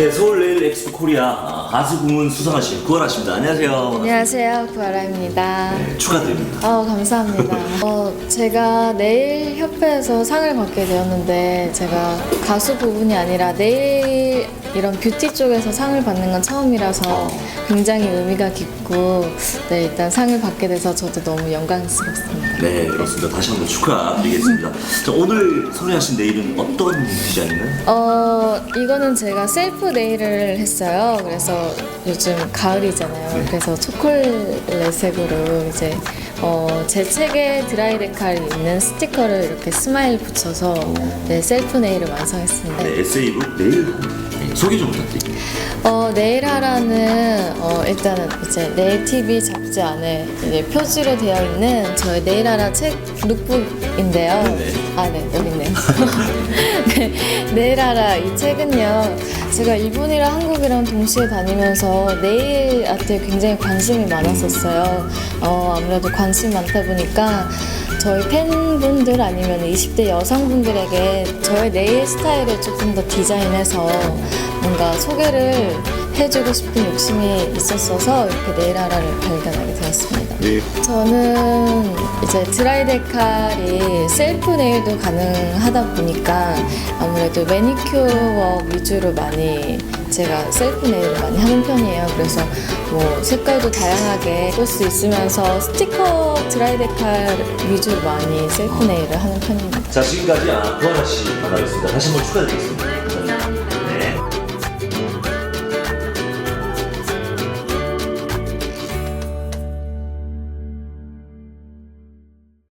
네, 서울 네일 엑스포 코리아 아, 가수 부문 수상하신 구하라 씨입니다. 안녕하세요. 안녕하세요, 구하라입니다. 네, 축하드립니다. 어, 감사합니다. 어, 제가 네일 협회에서 상을 받게 되었는데 제가 가수 부분이 아니라 네일 이런 뷰티 쪽에서 상을 받는 건 처음이라서 굉장히 의미가 깊고 네, 일단 상을 받게 돼서 저도 너무 영광스럽습니다. 네, 그렇습니다. 다시 한번 축하드리겠습니다. 자, 오늘 소개하신 네일은 어떤 디자인을? 어, 이거는 제가 셀프 네일을 했어요. 그래서 요즘 가을이잖아요. 그래서 초콜릿색으로 이제 어, 제 책에 드라이 데칼이 있는 스티커를 이렇게 스마일 붙여서 네, 셀프 네일을 완성했습니다. 네, 에세이북 네, 소개 좀 부탁드립니다. 어, 네일하라는 어, 일단은 이제 네일 TV 잡지 안에 이제 표지로 되어 있는 저의 네일하라 책 룩북인데요. 네. 아, 네, 여기 있네요. 네, 네일하라 이 책은요. 제가 일본이랑 한국이랑 동시에 다니면서 네일 아트에 굉장히 관심이 많았었어요. 어, 아무래도 관심이 많다 보니까 저희 팬분들 아니면 20대 여성분들에게 저의 네일 스타일을 조금 더 디자인해서 뭔가 소개를 해주고 싶은 욕심이 있었어서 이렇게 네일아라를 발견하게 되었습니다. 네. 저는 이제 드라이 데칼이 셀프 네일도 가능하다 보니까 아무래도 매니큐어 위주로 많이 제가 셀프 네일을 많이 하는 편이에요. 그래서 뭐 색깔도 다양하게 볼 수 있으면서 스티커 드라이 데칼 위주로 많이 셀프 네일을 하는 편입니다. 자, 지금까지 아, 구하라 씨 만나겠습니다. 다시 한번 축하드리겠습니다.